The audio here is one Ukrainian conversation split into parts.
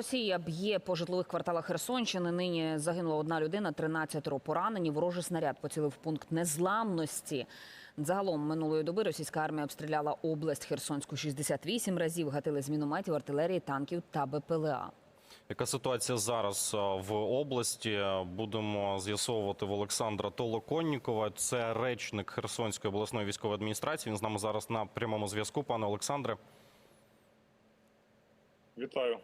Росія б'є по житлових кварталах Херсонщини. Нині загинула одна людина, 13 поранені. Ворожий снаряд поцілив пункт незламності. Загалом минулої доби російська армія обстріляла область Херсонську 68 разів. Гатили з мінометів, артилерії, танків та БПЛА. Яка ситуація зараз в області? Будемо з'ясовувати в Олександра Толоконнікова. Це речник Херсонської обласної військової адміністрації. Він з нами зараз на прямому зв'язку. Пане Олександре, Вітаю.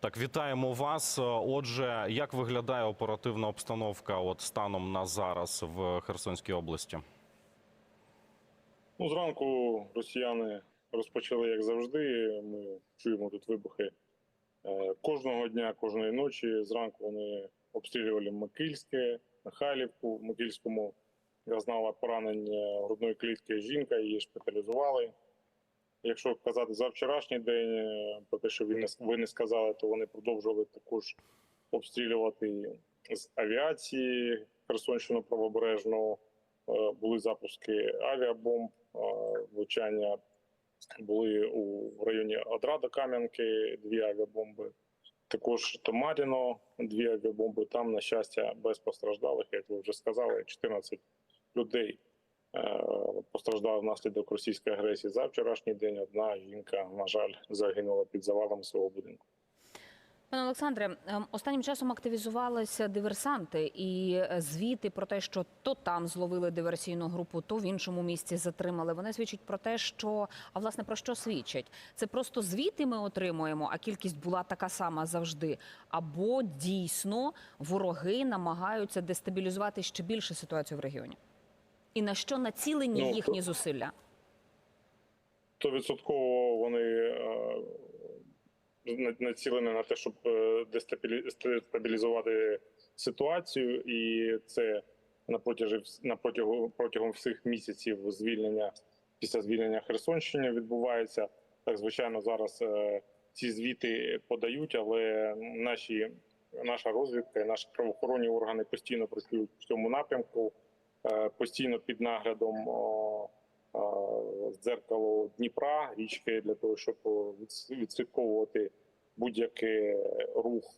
так вітаємо вас. Отже, як виглядає оперативна обстановка от станом на зараз в Херсонській області? Ну, зранку росіяни розпочали, як завжди. Ми чуємо тут вибухи е, кожного дня, кожної ночі. Зранку вони обстрілювали Макільське, Михайлівку. В Макільському зазнала поранення грудної клітки жінка, її шпиталізували. Якщо казати за вчорашній день, е, про те, що ви не, сказали, то вони продовжували також обстрілювати з авіації Херсонщину правобережну. Е, Були запуски авіабомб, е, влучання були у районі Одрада Кам'янки, дві авіабомби. Також Томаріно, дві авіабомби. Там, на щастя, без постраждалих, як ви вже сказали, 14 людей е, постраждали внаслідок російської агресії за вчорашній день. Одна жінка, на жаль, загинула під завалами свого будинку. Пане Олександре, ем, останнім часом активізувалися диверсанти і е, звіти про те, що то там зловили диверсійну групу, то в іншому місці затримали. Вони свідчать про те, що а власне про що свідчать? Це просто звіти ми отримуємо, а кількість була така сама завжди. Або дійсно вороги намагаються дестабілізувати ще більше ситуацію в регіоні. І на що націлені Ну, їхні зусилля? то відсотково вони е, націлені на те, щоб е, дестабілізувати ситуацію, і це на протязі на протягом протягом всіх місяців звільнення після звільнення Херсонщини відбувається. Так, звичайно, зараз е, ці звіти подають, але наші наша розвідка і наші правоохоронні органи постійно працюють в цьому напрямку, постійно під наглядом. е, дзеркало Дніпра, річки для того, щоб відслідковувати будь-який рух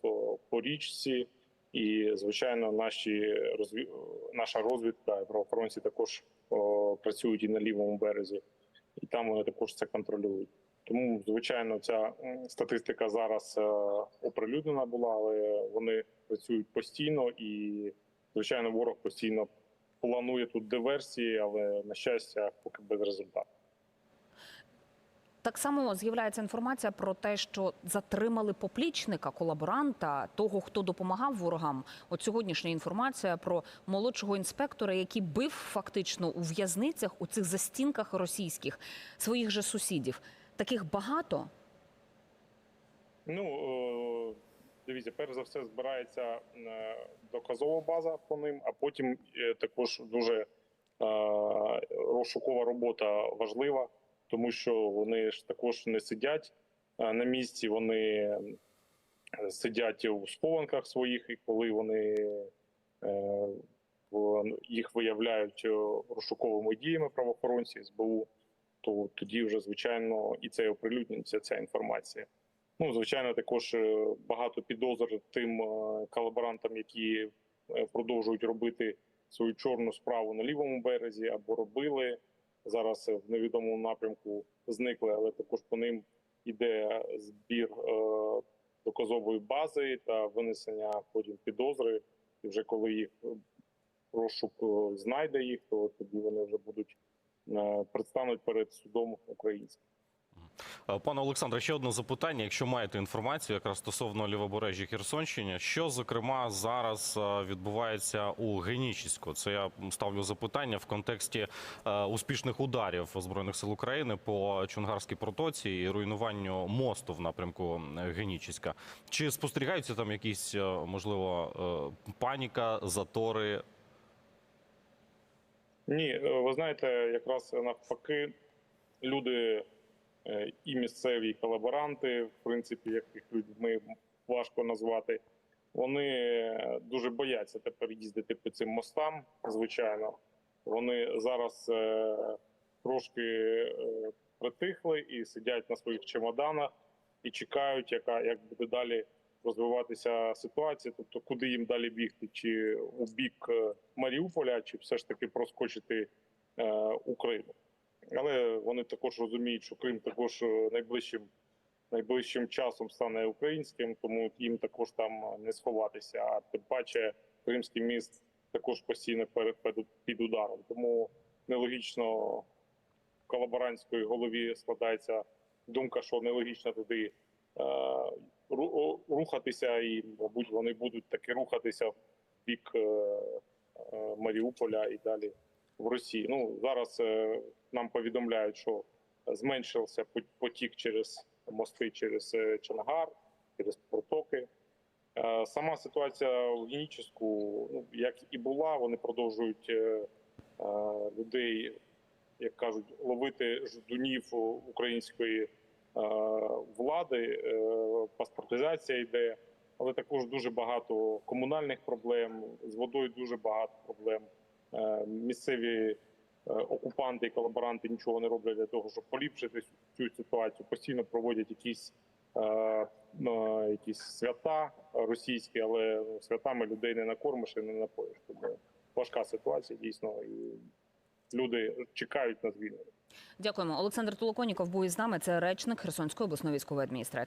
по річці. І звичайно, наші розві... наша розвідка і правоохоронці також працюють і на лівому березі, і там вони також це контролюють. Тому, звичайно, ця статистика зараз е, оприлюднена була, але вони працюють постійно, і звичайно, ворог постійно планує тут диверсії, але на щастя, поки без результату. Так само з'являється інформація про те, що затримали поплічника, колаборанта, того, хто допомагав ворогам. От сьогоднішня інформація про молодшого інспектора, який бив фактично у в'язницях у цих застінках російських своїх же сусідів. Таких багато. Ну е, дивіться, перш за все збирається е, доказова база по ним, а потім е, також дуже е, розшукова робота важлива, тому що вони ж також не сидять на місці, вони сидять у схованках своїх, і коли вони їх виявляють розшуковими діями правоохоронці СБУ, то тоді вже звичайно і це оприлюднюється ця інформація. Ну, звичайно, також е, багато підозр тим е, колаборантам, які е, продовжують робити свою чорну справу на лівому березі або робили зараз в невідомому напрямку зникли, але також по ним іде збір доказової бази та винесення потім підозри. І вже коли їх розшук знайде їх, то тоді вони вже будуть предстануть перед судом українським. Е, Пане Олександре, ще одне запитання. Якщо маєте інформацію, якраз стосовно лівобережжя Херсонщини, що зокрема зараз е, відбувається у Генічіську? Це я ставлю запитання в контексті е, успішних ударів збройних сил України по Чунгарській протоці і руйнуванню мосту в напрямку Генічіська. Чи спостерігаються там якісь можливо паніка, затори? Ні, ви знаєте, якраз навпаки, люди і місцеві колаборанти, в принципі, яких людьми важко назвати, вони е, дуже бояться тепер їздити по цим мостам. Звичайно, вони зараз е, трошки е, притихли і сидять на своїх чемоданах і чекають, яка як буде далі розвиватися ситуація, тобто куди їм далі бігти, чи у бік е, Маріуполя, чи все ж таки проскочити е, Україну. Але вони також розуміють, що Крим також е, найближчим найближчим часом стане українським, тому їм також там не сховатися. А тим паче Кримський міст також постійно під- ударом. Тому нелогічно в колаборантської голові складається думка, що нелогічно туди е, рухатися, і мабуть вони будуть таки рухатися в бік е, е, Маріуполя і далі в Росії. Ну зараз е, нам повідомляють, що зменшився потік через мости через е, Чонгар, через протоки. Е, Сама ситуація в Геніческу, ну як і була, вони продовжують людей, як кажуть, ловити ждунів української влади. Паспортизація йде, але також дуже багато комунальних проблем. З водою дуже багато проблем. Е, Місцеві е, окупанти і колаборанти нічого не роблять для того, щоб поліпшити цю ситуацію. Постійно проводять якісь, е, ну, якісь свята російські, але святами людей не накормиш і не напоїш. Тому важка ситуація дійсно, і люди чекають на звільнення. Дякуємо. Олександр Толоконіков був із нами. Це речник Херсонської обласної військової адміністрації.